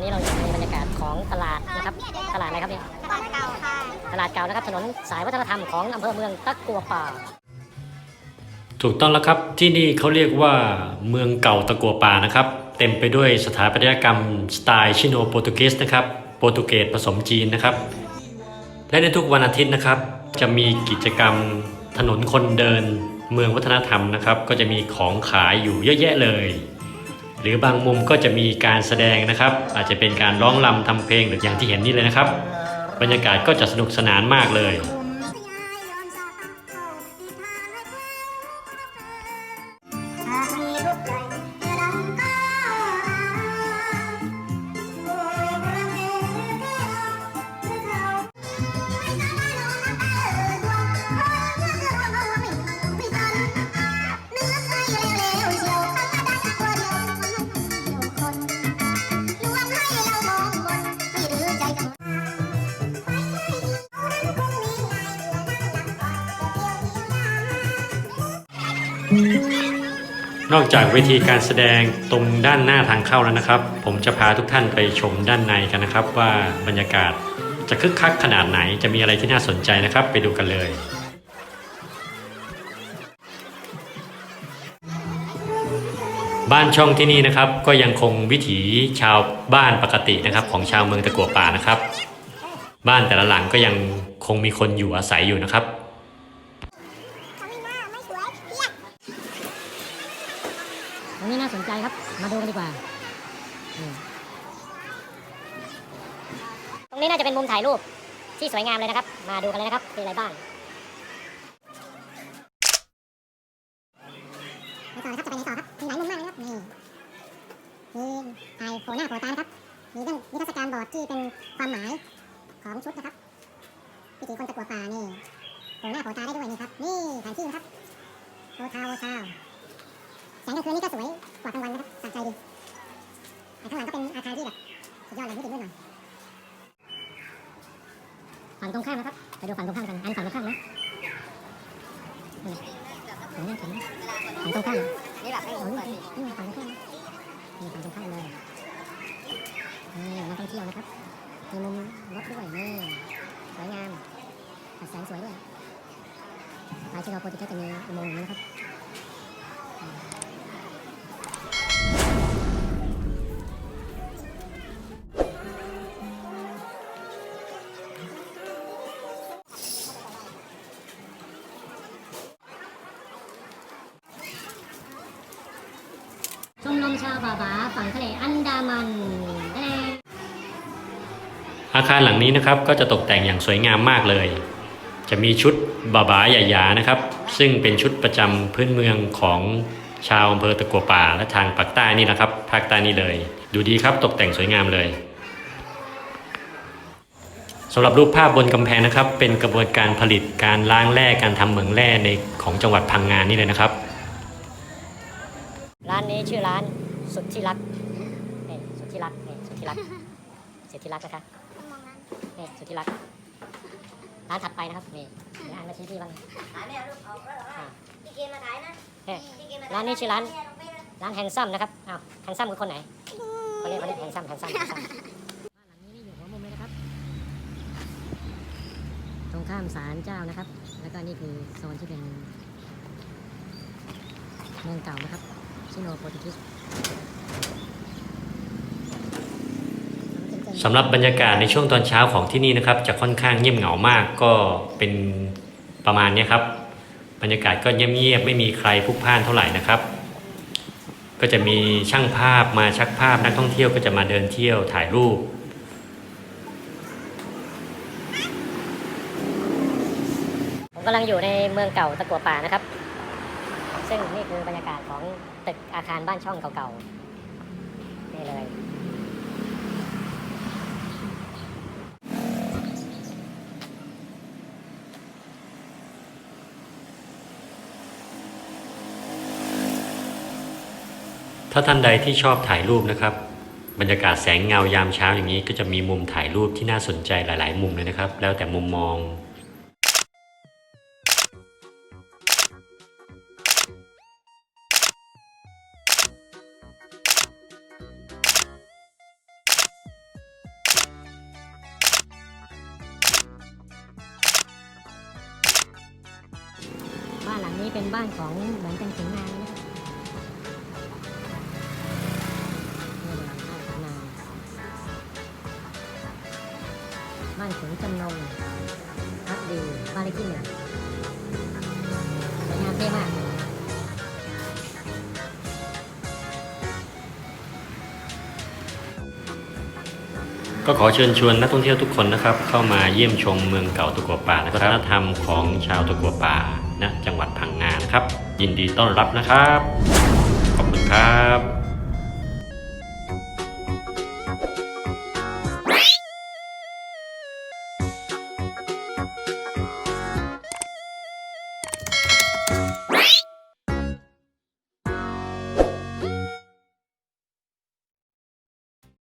อนนี้เราอยู่ในบรรยากาศของตลาดนะครับ ตลาดอะไรครับเนี่ยตลาดเก่าค่ะ ตลาดเก่านะครับถนนสายวัฒนธรรมของอำเภอเมืองตะกัวป่า ถูกต้องแล้วครับที่นี่เขาเรียกว่าเมืองเก่าตะกัวป่านะครับ เต็มไปด้วยสถาปัตยกรรมสไตล์ชิโนโปรตุเกสนะครับโปรตุเกสผสมจีนนะครับ และในทุกวันอาทิตย์นะครับ จะมีกิจกรรมถนนคนเดิน เมืองวัฒนธรรมนะครับ ก็จะมีของขายอยู่เยอะแยะเลย หรือบางมุมก็จะมีการแสดงนะครับ อาจจะเป็นการร้องลำทำเพลงหรืออย่างที่เห็นนี่เลยนะครับ บรรยากาศก็จะสนุกสนานมากเลย นอกจากเวทีการแสดงตรงด้านหน้าทางเข้าแล้วนะครับ ผมจะพาทุกท่านไปชมด้านในกันนะครับ ว่าบรรยากาศจะคึกคักขนาดไหนจะมีอะไรที่น่าสนใจนะครับ ไปดูกันเลย บ้านช่องที่นี่นะครับ ก็ยังคงวิถีชาวบ้านปกตินะครับ ของชาวเมืองตะกัวป่านะครับ บ้านแต่ละหลังก็ยังคงมีคนอยู่อาศัยอยู่นะครับ ตรงนี้น่าสนใจครับ มาดูกันดีกว่า ตรงนี้น่าจะเป็นมุมถ่ายรูปที่สวยงามเลยนะครับ มาดูกันเลยนะครับมีอะไรบ้างไปต่อนะครับจะไปไหนต่อครับมีหลายมุมมากนะครับนี่มีถ่ายโผล่หน้าโผล่ตานะครับมีเรื่องนิทรรศการบอร์ดที่เป็นความหมายของชุดนะครับวิถีคนตะกัวป่านี่โผล่หน้าโผล่ตาได้ด้วยนี่ครับนี่แผนที่นะครับโอทาวโอทาว แสงกลางคืนนี่ก็สวยกว่ากลางวันนะครับสะใจดีแต่ข้างหลังก็เป็นอาคารที่แบบสุดยอดเลยนิดหน่อยฝั่งตรงข้ามนะครับไปดูฝั่งตรงข้ามกันอันฝั่งตรงข้ามนะนี่เห็นไหมนไหมฝั่งตรงข้ามนี่แบบไม่นี่นี่ฝั่งตรงข้ามนี่ฝั่งตรงข้ามเลยนี่นักท่องเที่ยวนะครับมีมุมรถด้วยนี่สวยงามแสงสวยด้วยลายชิโนโปรตุเกสจะมีอุโมงค์อย่างนี้นะครับ มชาวบาบาฝั่งทะเลอันดามันอาคารหลังนี้นะครับก็จะตกแต่งอย่างสวยงามมากเลย จะมีชุดบาบาใหญ่ๆนะครับ ซึ่งเป็นชุดประจำพื้นเมืองของชาวอำเภอตะกัวป่าและทางภาคใต้นี่นะครับภาคใต้นี่เลย ดูดีครับตกแต่งสวยงามเลยสำหรับรูปภาพบนกำแพงนะครับ เป็นกระบวนการผลิตการล้างแร่การทำเหมืองแร่ในของจังหวัดพังงานนี่เลยนะครับ ชื่อร้านสุดที่รักนี่สุดที่รักนี่สุดที่รักสุดที่รักนะครับนี่สุดที่รัก ร้านถัดไปนะครับนี่เดี๋ยวอ่านมาชี้พี่บ้างขายไม่เอารูปออกแล้วเหรออ่าพี่เกมมาขายนะเฮ้ยพี่เกมมาร้านนี้ชื่อร้านเยลงไปเลยร้านแฮนซัมนะครับอ้าวแฮนซัมคือคนไหนคนนี้คนนี้แฮนซัมแฮนซัมแฮนซัมบ้านหลังนี้นี่อยู่หัวมุมเลยนะครับ ตรงข้ามศาลเจ้านะครับ แล้วก็นี่คือโซนที่เป็นเมืองเก่านะครับ ชิโนโปรตุเกสสำหรับบรรยากาศในช่วงตอนเช้าของที่นี่นะครับ จะค่อนข้างเงียบเหงามากก็เป็นประมาณเนี้ยครับ บรรยากาศก็เงียบๆไม่มีใครพลุกพล่านเท่าไหร่นะครับ ก็จะมีช่างภาพมาชักภาพนักท่องเที่ยวก็จะมาเดินเที่ยวถ่ายรูปผมกำลังอยู่ในเมืองเก่าตะกัวป่านะครับ ซึ่งนี่คือบรรยากาศของตึกอาคารบ้านช่องเก่าๆ นี่เลย ถ้าท่านใดที่ชอบถ่ายรูปนะครับ บรรยากาศแสงเงายามเช้าอย่างนี้ก็จะมีมุมถ่ายรูปที่น่าสนใจหลาย ๆ มุมเลยนะครับ แล้วแต่มุมมองานหลังนี้เป็นบ้านของเหมือนเป็นขุนนางนะครับนี่เลยบ้านขุนนาบ้านขุนจำนงพักดีบ้านเลขที่หนึ่งสวยงามเท่มากก็ขอเชิญชวนนักท่องเที่ยวทุกคนนะครับ เข้ามาเยี่ยมชมเมืองเก่าตะกัวป่าและวัฒนธรรมของชาวตะกัวป่าณจังหวัด นะครับ ยินดีต้อนรับนะครับ ขอบคุณครับ